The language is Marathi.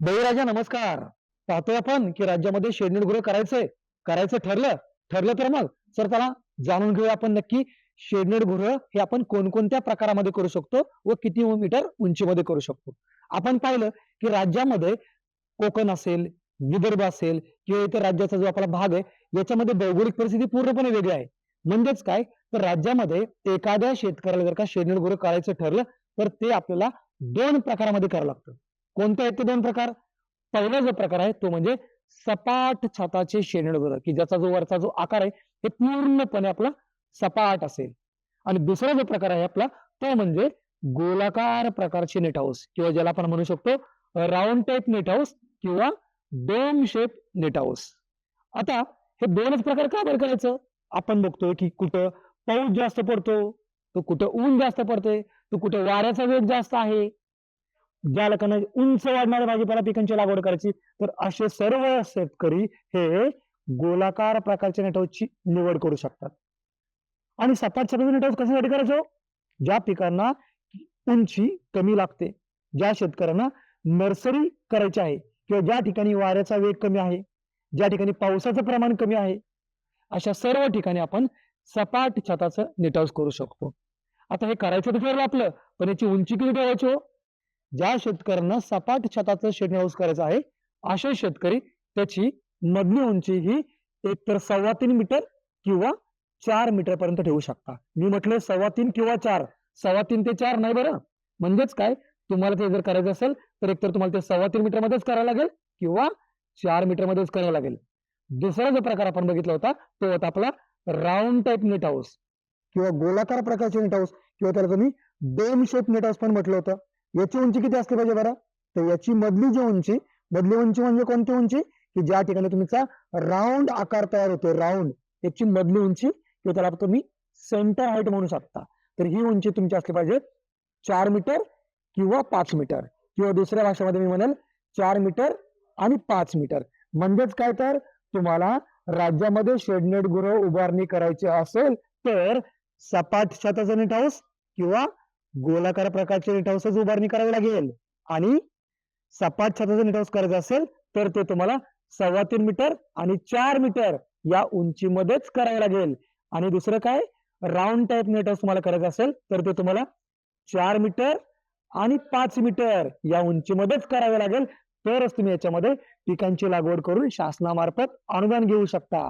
बळीराजा नमस्कार. पाहतोय आपण की राज्यामध्ये शेडनेट गृह करायचंय करायचं ठरलं ठरलं तर मग. सर त्याला जाणून घेऊया आपण नक्की शेडनेट गृह हे आपण कोणकोणत्या प्रकारामध्ये करू शकतो व किती मीटर उंचीमध्ये करू शकतो? आपण पाहिलं की राज्यामध्ये कोकण असेल विदर्भ असेल किंवा इतर राज्याचा जो आपला भाग आहे याच्यामध्ये भौगोलिक परिस्थिती पूर्णपणे वेगळी आहे. म्हणजेच काय? तर राज्यामध्ये एखाद्या शेतकऱ्याला जर का शेडनेट गृह करायचं ठरलं तर ते आपल्याला दोन प्रकारामध्ये करावं लागतं. कोणते आहेत ते दोन प्रकार? पहिला जो प्रकार आहे तो म्हणजे सपाट छाताचे शेणगृह की ज्याचा जो वरचा जो आकार आहे हे पूर्णपणे आपला सपाट असेल. आणि दुसरा जो प्रकार आहे आपला तो म्हणजे गोलाकार प्रकारचे नेट हाऊस किंवा ज्याला आपण म्हणू शकतो राऊंड टाईप नेट हाऊस किंवा डोम शेप नेट हाऊस. आता हे दोनच प्रकार का बरं करायचं? आपण बघतोय की कुठं पाऊस जास्त पडतो तो कुठं ऊन जास्त पडते तो कुठं वाऱ्याचा वेग जास्त आहे. ज्या लोकांना उंच वाढणाऱ्या भाजीपाला पिकांची लागवड करायची तर असे सर्व शेतकरी हे गोलाकार प्रकारच्या नेटवर्कची निवड करू शकतात. आणि सपाट सपाट नेटवर्क कशासाठी करायचो? ज्या पिकांना उंची कमी लागते ज्या शेतकऱ्यांना नर्सरी करायची आहे किंवा ज्या ठिकाणी वाऱ्याचा वेग कमी आहे ज्या ठिकाणी पावसाचं प्रमाण कमी आहे अशा सर्व ठिकाणी आपण सपाट छताचं नेटहाऊस करू शकतो. आता हे करायचं तर ठरलं आपलं पण याची उंची किती ठेवायची? हो ज्या शेतकऱ्यांना सपाट छताचं शेड हाऊस करायचं आहे अशा शेतकरी त्याची मधली उंची ही एकतर सव्वा तीन मीटर किंवा चार मीटर पर्यंत ठेवू शकता. मी म्हटलं सव्वा तीन किंवा चार. सव्वा तीन ते चार नाही बरं. म्हणजेच काय? तुम्हाला ते जर करायचं असेल तर एकतर तुम्हाला ते सव्वा तीन मीटर मध्येच करावं लागेल किंवा चार मीटर मध्येच करावं लागेल. दुसरा जो प्रकार आपण बघितला होता तो होता आपला राऊंड टाईप नेट हाऊस किंवा गोलाकार प्रकारचे नेट हाऊस किंवा त्याला तुम्ही डोम शेप नेट हाऊस पण म्हटलं होतं. याची उंची किती असली पाहिजे बरं? तर याची मधली जी उंची मधली उंची म्हणजे कोणती उंची? की ज्या ठिकाणी तुमचा राऊंड आकार तयार होतो राऊंड याची मधली उंची किंवा त्याला तुम्ही सेंटर हाईट म्हणू शकता. तर ही उंची तुमची असली पाहिजे चार मीटर किंवा पाच मीटर किंवा दुसऱ्या भाषेमध्ये मी म्हणेल चार मीटर आणि पाच मीटर म्हणजेच काय तर तुम्हाला राज्यामध्ये शेडनेट गृह उभारणी करायची असेल तर सपाट छताचा नेट हाऊस किंवा गोलाकार प्रकारचे नेट हाऊसच उभारणी करावी लागेल. आणि सपाट छताचं नेट हाऊस करायचं असेल तर ते तुम्हाला सव्वा तीन मीटर आणि चार मीटर या उंचीमध्येच करावं लागेल. आणि दुसरं काय? राऊंड टाईप नेट हाऊस तुम्हाला करायचं असेल तर ते तुम्हाला चार मीटर आणि पाच मीटर या उंचीमध्येच करावे लागेल. तरच तुम्ही याच्यामध्ये पिकांची लागवड करून शासनामार्फत अनुदान घेऊ शकता.